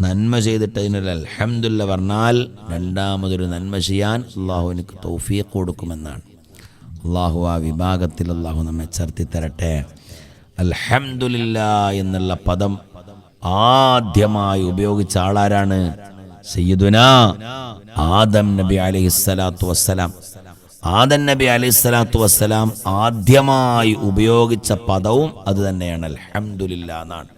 നന്മ ചെയ്തിട്ട് അതിനൊരു അൽഹംദുല്ല പറഞ്ഞാൽ രണ്ടാമതൊരു നന്മ ചെയ്യാൻ അള്ളാഹു എനിക്ക് തൗഫീഖ് കൊടുക്കുമെന്നാണ്. അള്ളാഹു ആ വിഭാഗത്തിൽ അള്ളാഹു നമ്മെ ചേർത്തി തരട്ടെ. അൽഹംദുലില്ല എന്നുള്ള പദം ആദ്യമായി ഉപയോഗിച്ച ആളാരാണ്? സയ്യിദുന ആദം നബി അലൈഹിസ്സലാത്തു വസ്സലാം. ആദൻ നബി അലൈഹിസ്സലാത്തു വസ്സലാം ആദ്യമായി ഉപയോഗിച്ച പദവും അത് തന്നെയാണ്. അൽഹംദുലില്ല എന്നാണ്.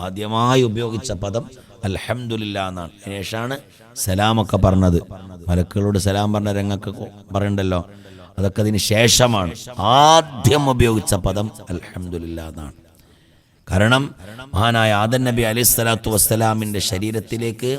ആദ്യമായി ഉപയോഗിച്ച പദം അലഹമുല്ല എന്നാണ്. ശേഷമാണ് സലാമൊക്കെ പറഞ്ഞത്. മലക്കുകളോട് സലാം പറഞ്ഞ രംഗൊക്കെ പറയണ്ടല്ലോ. അതൊക്കെ അതിന് ശേഷമാണ് ആദ്യം ഉപയോഗിച്ച പദം അലഹമുല്ല എന്നാണ്. കാരണം മഹാനായ ആദൻ നബി അലി സ്വലാത്തു വസ്സലാമിന്റെ ശരീരത്തിലേക്ക്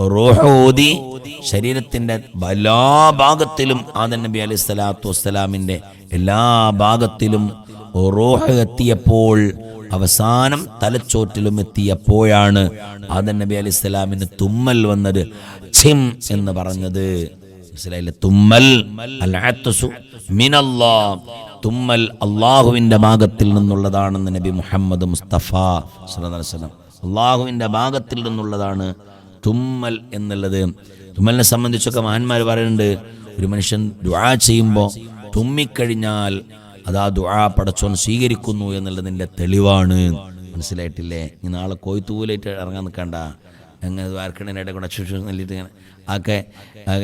റോഹോദി ശരീരത്തിന്റെ എല്ലാ ഭാഗത്തിലും ആദൻ നബി അലി സ്വലാത്തു വസ്സലാമിന്റെ എല്ലാ ഭാഗത്തിലും റോഹ എത്തിയപ്പോൾ അവസാനം തലച്ചോറ്റിലും എത്തിയപ്പോഴാണ് ആദൻ നബി അലി ഇസ്ലാമിന് തുമ്മൽ വന്നത്. ഛിം എന്ന് പറഞ്ഞത്. തുമ്മൽ മിനല്ലാ. തുമ്മൽ അള്ളാഹുവിന്റെ ഭാഗത്തിൽ നിന്നുള്ളതാണെന്ന് നബി മുഹമ്മദ് മുസ്തഫ വസല്ലം. അള്ളാഹുവിന്റെ ഭാഗത്തിൽ നിന്നുള്ളതാണ് തുമ്മൽ എന്നുള്ളത്. തുമ്മലിനെ സംബന്ധിച്ചൊക്കെ മഹാന്മാർ പറയുന്നുണ്ട് ഒരു മനുഷ്യൻ ദുആ ചെയ്യുമ്പോൾ തുമ്മിക്കഴിഞ്ഞാൽ അത് ദുആ പടച്ചോൻ സ്വീകരിക്കുന്നു എന്നുള്ളതിന്റെ തെളിവാണ്. മനസ്സിലായിട്ടില്ലേ? ഇനി നാളെ കൊയ്ത്തൂലായിട്ട് ഇറങ്ങാൻ നിൽക്കണ്ട. അങ്ങനെ വാർക്കണേനായിട്ട് കൂടെ നെല്ലിട്ട് ഇങ്ങനെ ഒക്കെ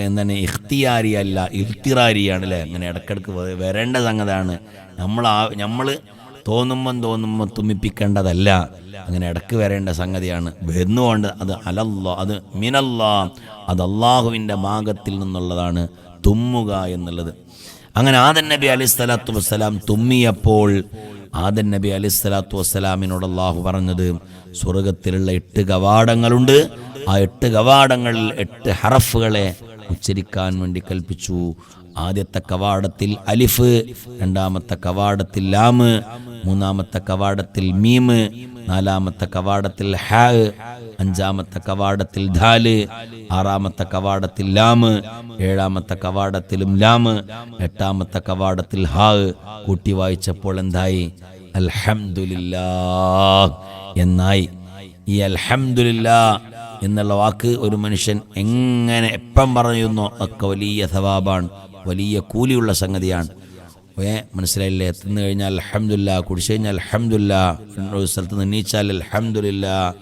എന്താണ്? ഇഖ്തിയാരി അല്ല ഇൽത്തിറാരിയാണ് അല്ലേ? അങ്ങനെ ഇടക്കിടക്ക് വരേണ്ട സംഗതിയാണ് നമ്മൾ ആ നമ്മൾ തോന്നുമ്പം തോന്നുമ്പോൾ തുമ്മിപ്പിക്കേണ്ടതല്ല. അങ്ങനെ ഇടയ്ക്ക് വരേണ്ട സംഗതിയാണ്. വരുന്നുകൊണ്ട് അത് അലല്ലോ അത് മിനല്ലാ അത് അള്ളാഹുവിന്റെ ഭാഗത്തിൽ നിന്നുള്ളതാണ്. തുമ്മുക എന്നുള്ളത്. അങ്ങനെ ആദൻ നബി അലി സ്വലാത്തു വസ്സലാം തുമ്മിയപ്പോൾ ആദൻ നബി അലി സ്വലാത്തു വസ്സലാമിനോട് അള്ളാഹു പറഞ്ഞത് സ്വർഗത്തിലുള്ള എട്ട് കവാടങ്ങളുണ്ട് ആ എട്ട് കവാടങ്ങളിൽ എട്ട് ഹറഫുകളെ ഉച്ചരിക്കാൻ വേണ്ടി കൽപ്പിച്ചു. ആദ്യത്തെ കവാടത്തിൽ അലിഫ് രണ്ടാമത്തെ കവാടത്തിൽ ലാമ് മൂന്നാമത്തെ കവാടത്തിൽ മീമ് നാലാമത്തെ കവാടത്തിൽ ഹാ അഞ്ചാമത്തെ കവാടത്തിൽ ധാൽ ആറാമത്തെ കവാടത്തിൽ ലാമ് ഏഴാമത്തെ കവാടത്തിലും ലാമ് എട്ടാമത്തെ കവാടത്തിൽ ഹാ. കൂട്ടി വായിച്ചപ്പോൾ എന്തായി? അൽഹംദുലില്ലാ എന്നായി? ഈ അൽഹംദുലില്ലാ എന്നുള്ള വാക്ക് ഒരു മനുഷ്യൻ എങ്ങനെ എപ്പം പറയുന്നോ? ഒക്കെ വലിയ സവാബാണ്. വലിയ കൂലിയുള്ള സംഗതിയാണ്. ഏ മനസ്സിലായില്ലേ? തിന്നു കഴിഞ്ഞാൽ അലഹമുല്ല കുടിച്ചു കഴിഞ്ഞാൽ അലഹമുല്ല ഒരു നിന്ന് നിന്നീച്ചാൽ അൽഹംദുലില്ലാ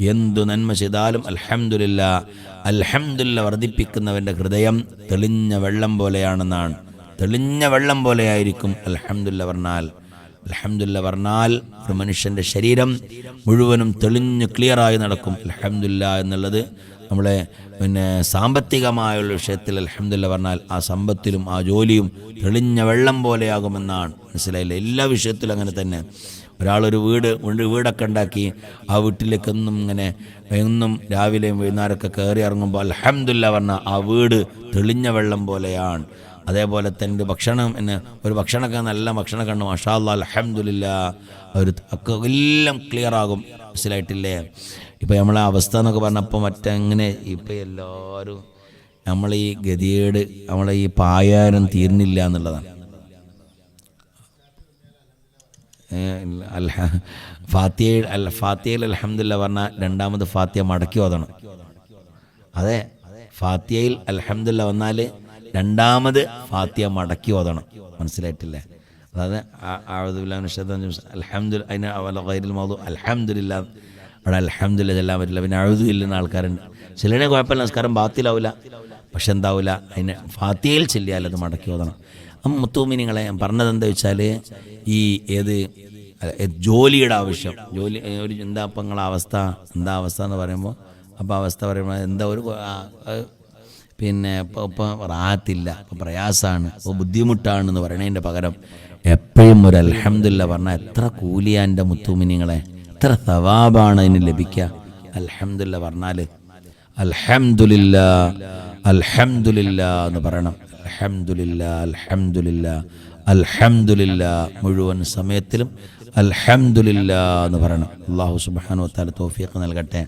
എന്തു നന്മ ചെയ്താലും അൽഹംദുലില്ല. അൽഹംദുല്ല വർദ്ധിപ്പിക്കുന്നവന്റെ ഹൃദയം തെളിഞ്ഞ വെള്ളം പോലെയാണെന്നാണ്. തെളിഞ്ഞ വെള്ളം പോലെയായിരിക്കും അൽഹംദുലില്ല പറഞ്ഞാൽ. അൽഹംദുലില്ല പറഞ്ഞാൽ ഒരു മനുഷ്യന്റെ ശരീരം മുഴുവനും തെളിഞ്ഞ് ക്ലിയറായി നടക്കും. അൽഹംദുലില്ല എന്നുള്ളത് നമ്മളെ പിന്നെ സാമ്പത്തികമായുള്ള വിഷയത്തിൽ അലഹമില്ല പറഞ്ഞാൽ ആ സമ്പത്തിലും ആ ജോലിയും തെളിഞ്ഞ വെള്ളം പോലെയാകുമെന്നാണ്. മനസ്സിലായില്ല? എല്ലാ വിഷയത്തിലും അങ്ങനെ തന്നെ. ഒരാളൊരു വീട് ഒരു വീടൊക്കെ ഉണ്ടാക്കി ആ വീട്ടിലേക്ക് എന്നും ഇങ്ങനെ എന്നും രാവിലെയും വൈകുന്നേരമൊക്കെ കയറി ഇറങ്ങുമ്പോൾ അലഹമില്ല പറഞ്ഞ ആ വീട് തെളിഞ്ഞ വെള്ളം പോലെയാണ്. അതേപോലെ തന്നെ ഭക്ഷണം എന്നെ ഒരു ഭക്ഷണമൊക്കെ നല്ല ഭക്ഷണം കണ്ടു മഷാല്ല അലഹമില്ല ഒരു ഒക്കെ എല്ലാം ക്ലിയർ ആകും. മനസ്സിലായിട്ടില്ലേ? ഇപ്പം നമ്മളെ അവസ്ഥ എന്നൊക്കെ പറഞ്ഞപ്പോൾ മറ്റങ്ങനെ ഇപ്പം എല്ലാവരും നമ്മൾ ഈ ഗതികേട് നമ്മളെ ഈ പായാനും തീർന്നില്ല എന്നുള്ളതാണ്. ഫാത്തിയ അൽ ഫാത്തിയയിൽ അലഹമില്ല പറഞ്ഞാൽ രണ്ടാമത് ഫാത്തിയ മടക്കി ഓതണം. അതെ ഫാത്തിയയിൽ അലഹമില്ല വന്നാൽ രണ്ടാമത് ഫാത്തിയ മടക്കി ഓതണം. മനസ്സിലായിട്ടില്ലേ? അതായത് അലഹമില്ല അവിടെ അലഹമില്ല ചെല്ലാൻ പറ്റില്ല. പിന്നെ അഴുതു ഇല്ലെന്ന ആൾക്കാരുണ്ട്. ചിലനെ കുഴപ്പമില്ല നമസ്കാരം ബാത്തിലാവില്ല പക്ഷെ എന്താവില്ല അതിന് ഫാത്തിയയിൽ ചെല്ലിയാൽ അത് മടക്കി ഓതണം. മുത്തൂമിനിങ്ങളെ ഞാൻ പറഞ്ഞത് എന്താ വെച്ചാൽ ഈ ഏത് ജോലിയുടെ ആവശ്യം. ജോലി ഒരു എന്താ ഇപ്പം നിങ്ങളെ അവസ്ഥ എന്താ അവസ്ഥ എന്ന് പറയുമ്പോൾ അപ്പോൾ അവസ്ഥ പറയുമ്പോൾ എന്താ ഒരു പിന്നെ ഇപ്പോൾ ഇപ്പോൾ റാത്തില്ല ഇപ്പോൾ പ്രയാസമാണ് ഇപ്പോൾ ബുദ്ധിമുട്ടാണെന്ന് പറയണതിന്റെ പകരം എപ്പോഴും ഒരു അലഹമില്ല പറഞ്ഞാൽ എത്ര കൂലിയാ എന്റെ മുത്തുമിനിങ്ങളെ എത്ര സവാബാണ് അതിന് ലഭിക്കുക അലഹമില്ല പറഞ്ഞാൽ അൽഹംദുലില്ല അൽഹംദുലില്ല എന്ന് പറയണം. അൽഹംദുലില്ല അലഹമുല്ല അൽഹംദുലില്ല മുഴുവൻ സമയത്തിലും അൽഹംദുലില്ല എന്ന് പറയണം. അള്ളാഹു സുബ്ഹാനഹു വതആല തൗഫീഖ് നൽകട്ടെ.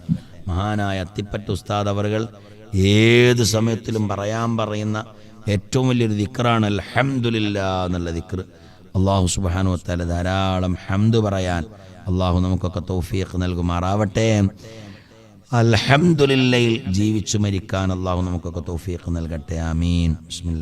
മഹാനായ അത്തിപ്പറ്റ ഉസ്താദ് അവറുകൾ ഏത് സമയത്തിലും പറയാൻ പറയുന്ന ഏറ്റവും വലിയൊരു ദിക്റാണ് അൽഹംദുലില്ല എന്നുള്ള ദിക്ർ അള്ളാഹു സുബാനു വതആല ധാരാളം ഹംദ് പറയാൻ അള്ളാഹു നമുക്കൊക്കെ തോഫിയൊക്കെ നൽകുമാറാവട്ടെ. അൽഹംദുലില്ലയിൽ ജീവിച്ചു മരിക്കാൻ അള്ളാഹു നമുക്കൊക്കെ തോഫിയൊക്കെ നൽകട്ടെ. ആമീൻ.